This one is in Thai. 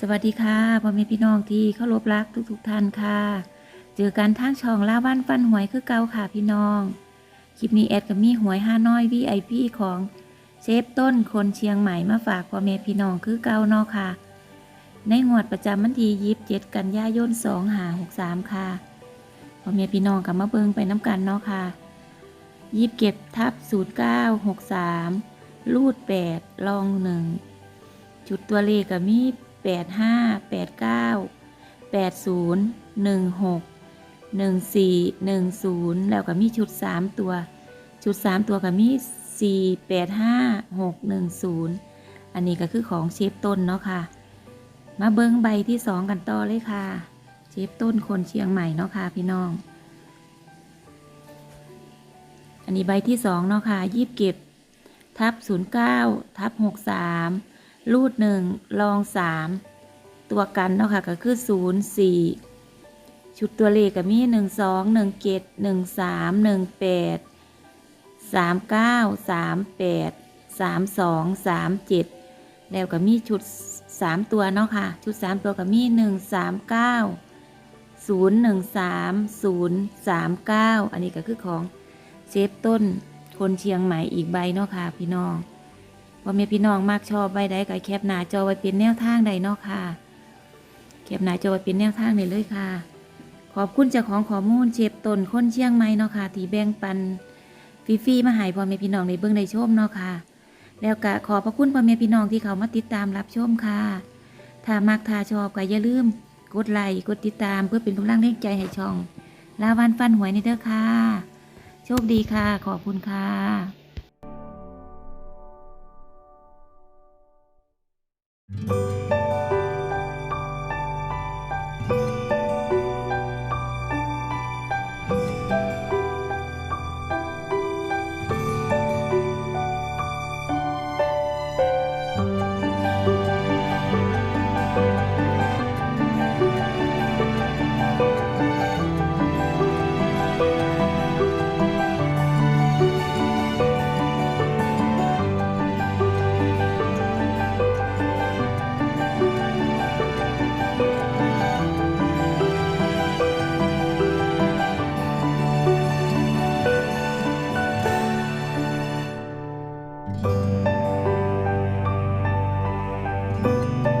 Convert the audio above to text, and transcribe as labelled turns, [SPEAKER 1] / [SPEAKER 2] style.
[SPEAKER 1] สวัสดีค่ะพ่อแม่พี่น้องที่เคารพรักทุกๆทท่านค่ะ เจอกันทางช่องล่าบ้านฟันหวยคือเก่าค่ะพี่น้อง คลิปนี้แอดกับมีหวยห้าน้อย VIP ของเชฟต้นคนเชียงใหม่มาฝากพ่อแม่พี่น้องคือเก่าเนาะค่ะ ในงวดประจำวันที่ยีิบเจ็ดกันยายนสองหาหกสามค่ะพ่อแม่พี่น้องกับมาเบิงไปน้ำกันเนาะค่ะยีิบเก็บทับศูนย์เก้าหกสามรูดแปดลองหนึ่งจุดตัวเลขก็มี แปดห้าแปดเก้าแปดศูนย์หนึ่งหกหนึ่งสี่หนึ่งศูนย์แล้วก็มีชุดสามตัว ชุดสามตัวก็มีสี่แปดห้าหกหนึ่งศูนย์อันนี้ก็คือของเชฟต้นเนาะค่ะ มาเบิ้งใบที่สองกันต่อเลยค่ะ เชฟต้นคนเชียงใหม่เนาะค่ะพี่น้อง อันนี้ใบที่สองเนาะค่ะยีบเก็บทับศูนย์เก้าทับหกสาม รูดหนึ่งลองสามตัวกันเนาะค่ะก็คือศูนย์สี่ชุดตัวเลขก็มีหนึ่งสองหนึ่งเจ็ดหนึ่งสามหนึ่งแปดสามเก้าสามแปดสามสองสามเจ็ดแล้วก็มีชุดสามตัวเนาะค่ะ ชุดสามตัวก็มีหนึ่งสามเก้าศูนย์หนึ่งสามศูนย์สามเก้าอันนี้ก็คือของเชฟต้นคนเชียงใหม่อีกใบเนาะค่ะพี่น้อง ว่าแม่พี่น้องมากชอบใบใดก็แคปหน้าจอไว้เป็นแนวทางใดเนาะค่ะ แคปหน้าจอไว้เป็นแนวทางได้เลยค่ะ ขอบคุณเจ้าของข้อมูลเชฟตนคนเชียงใหม่เนาะค่ะที่แบ่งปันฟรีๆมาให้พ่อแม่พี่น้องในเบื้องในชมเนาะค่ะ แล้วก็ขอบพระคุณพ่อแม่พี่น้องที่เขามาติดตามรับชมค่ะ ถ้ามักถ้าชอบก็อย่าลืม กดไลค์กดติดตามเพื่อเป็นกำลังแรงใจให้ช่อง ลาวันฟันหวยในเด้อค่ะ โชคดีค่ะ ขอบคุณค่ะ
[SPEAKER 2] you